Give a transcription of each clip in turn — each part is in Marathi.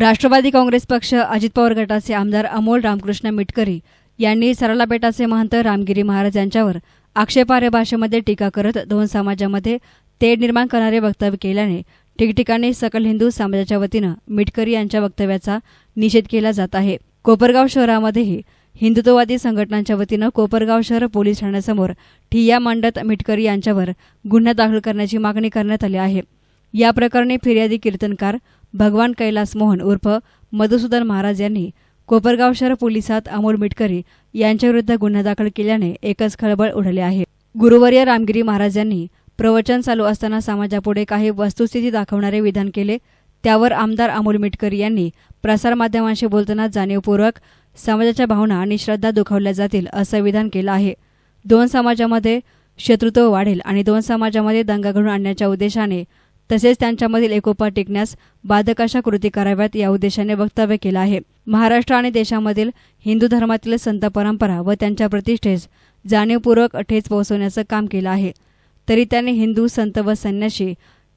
राष्ट्रवादी काँग्रेस पक्ष अजित पवार गटाचे आमदार अमोल रामकृष्ण मिटकरी यांनी सरलापेटाचे महंत रामगिरी महाराज यांच्यावर आक्षेपार्ह भाषेमध्ये टीका करत दोन समाजामध्ये तेढ निर्माण करणारे वक्तव्य केल्याने ठिकठिकाणी सकल हिंदू समाजाच्या वतीनं मिटकरी यांच्या वक्तव्याचा निषेध केला जात आहे. कोपरगाव शहरामध्येही हिंदुत्ववादी संघटनांच्या वतीनं कोपरगाव शहर पोलीस ठाण्यासमोर ठिय्या मांडत मिटकरी यांच्यावर गुन्हा दाखल करण्याची मागणी करण्यात आली आहे. या प्रकरणी फिर्यादी कीर्तनकार भगवान कैलास मोहन उर्फ मधुसूदन महाराज यांनी कोपरगाव शहर पोलिसात अमोल मिटकरी यांच्याविरुद्ध गुन्हा दाखल केल्याने एकच खळबळ उडाली आहे. गुरुवर्य रामगिरी महाराज यांनी प्रवचन चालू असताना समाजापुढे काही वस्तुस्थिती दाखवणारे विधान केले. त्यावर आमदार अमोल मिटकरी यांनी प्रसारमाध्यमांशी बोलताना जाणीवपूर्वक समाजाच्या भावना आणि श्रद्धा दुखावल्या जातील असं विधान केलं आहे. दोन समाजामध्ये शत्रुत्व वाढेल आणि दोन समाजामध्ये दंगा घडून आणण्याच्या उद्देशाने तसेच त्यांच्यामधील एकोपा टिकण्यास बाधक अशा कृती कराव्यात या उद्देशाने वक्तव्य केलं आहे. महाराष्ट्र आणि देशामधील हिंदू धर्मातील संत परंपरा व त्यांच्या प्रतिष्ठेस जाणीवपूर्वक ठेच पोहोचवण्याचं काम केलं आहे. तरी त्यांनी हिंदू संत व संन्याशी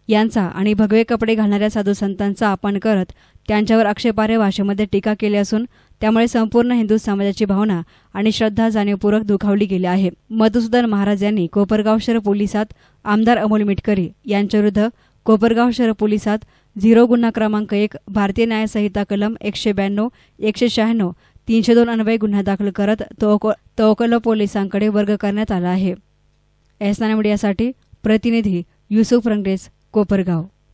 यांचा आणि भगवे कपडे घालणाऱ्या साधू संतांचा आपण करत त्यांच्यावर आक्षेपार्ह भाषेमध्ये टीका केली असून त्यामुळे संपूर्ण हिंदू समाजाची भावना आणि श्रद्धा जाणीवपूर्वक दुखावली गेली आहे. मधुसूदन महाराज यांनी कोपरगाव शहर पोलिसात आमदार अमोल मिटकरी यांच्याविरुद्ध कोपरगाव शहर पोलिसात झिरो गुन्हा क्रमांक एक भारतीय न्याय संहिता कलम एकशे ब्याण्णव एकशे शहाण्णव तीनशे दोन अन्वये गुन्हा दाखल करत तो तोकलो पोलिसांकडे वर्ग करण्यात आला आहे. एसना मीडियासाठी प्रतिनिधी युसुफ रंगरेस कोपरगाव.